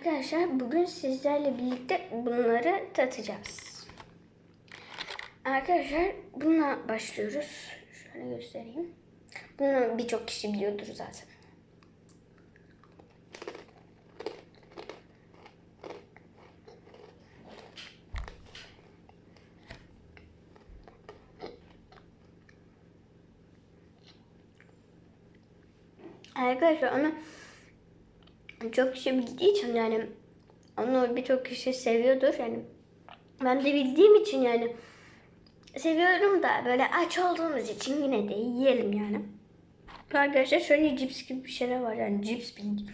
Arkadaşlar bugün sizlerle birlikte bunları tatacağız. Arkadaşlar bununla başlıyoruz. Şöyle göstereyim. Bunu birçok kişi biliyordur zaten. Arkadaşlar onu çok kişi bildiği için yani onu birçok kişi seviyordur yani ben de bildiğim için yani seviyorum da böyle aç olduğumuz için yine de yiyelim yani. Arkadaşlar şöyle cips gibi bir şeyler var yani cips bildiğin.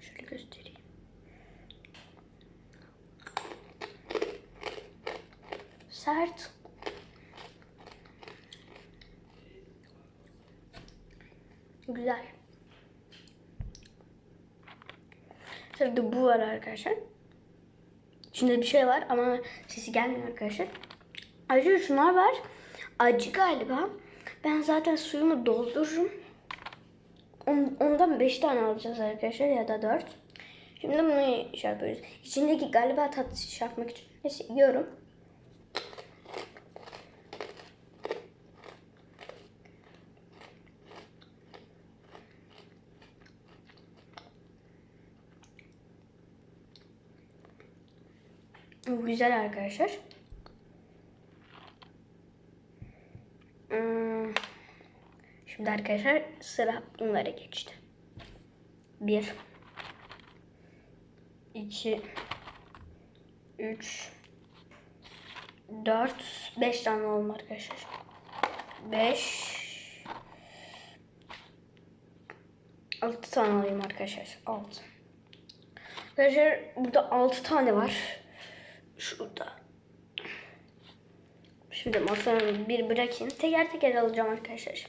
Şöyle göstereyim. Sert. Güzel. Tabii bu var arkadaşlar. İçinde bir şey var ama sesi gelmiyor arkadaşlar. Ayrıca şunlar var. Acı galiba. Ben zaten suyumu doldururum. On- Ondan 5 tane alacağız arkadaşlar ya da 4. Şimdi bunu şey yapıyoruz. İçindeki galiba tat şey yapmak için. Neyse yiyorum. Bu güzel arkadaşlar. Hmm. Şimdi arkadaşlar sıra bunlara geçti. Bir, iki, üç, dört, beş tane oldu arkadaşlar. Beş, altı tane alayım arkadaşlar. Altı. Arkadaşlar burada altı tane var. Şurada. Şimdi masanın bir bırakayım. Teker teker alacağım arkadaşlar.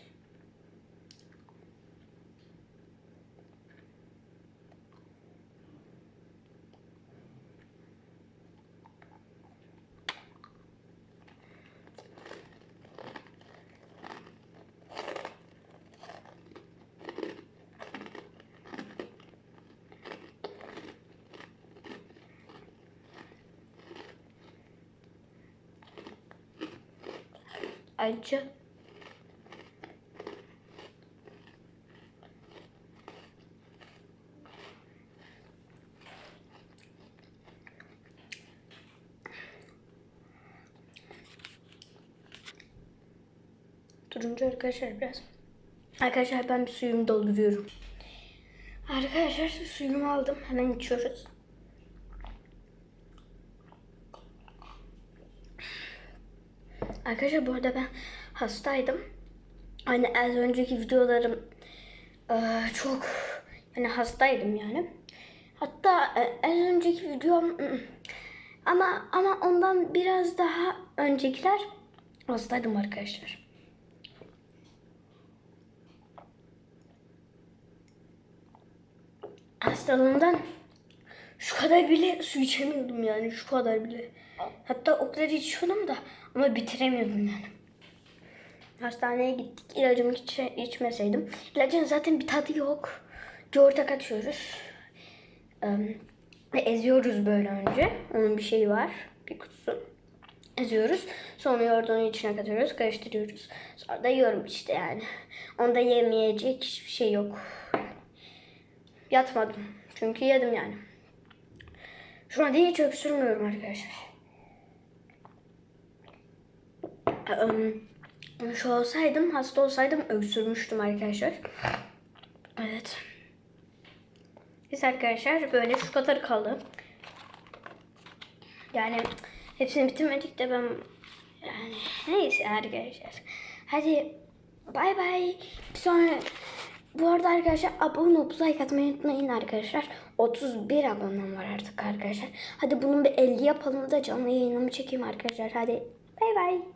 Acı. Turuncu arkadaşlar biraz. Arkadaşlar ben bir suyumu dolduruyorum. Arkadaşlar suyumu aldım. Hemen içiyoruz. Arkadaşlar bu arada ben hastaydım. Hani az önceki videolarım çok yani hastaydım yani. Hatta e, az önceki videom ama ama ondan biraz daha öncekiler hastaydım arkadaşlar. Hastalığımdan şu kadar bile su içemiyordum yani şu kadar bile. Hatta o kadar içiyordum da ama bitiremiyordum yani. Hastaneye gittik ilacımı hiç içmeseydim. İlacın zaten bir tadı yok. Yoğurta katıyoruz. Em, Ve eziyoruz böyle önce. Onun bir şeyi var. Bir kutusu. Eziyoruz. Sonra yoğurdunu içine katıyoruz. Karıştırıyoruz. Sonra da yiyorum işte yani. Onda yemeyecek hiçbir şey yok. Yatmadım. Çünkü yedim yani. Şu anda hiç öksürmüyorum arkadaşlar. Em, Şu olsaydım, hasta olsaydım öksürmüştüm arkadaşlar. Evet. Biz arkadaşlar böyle şu kadar kaldı. Yani hepsini bitirmedik de ben yani neyse arkadaşlar. Hadi bay bay. Bir sonra bu arada arkadaşlar abone olup like atmayı unutmayın arkadaşlar. 31 abonem var artık arkadaşlar. Hadi bunun bir 50 yapalım da canlı yayınımı çekeyim arkadaşlar. Hadi bay bay.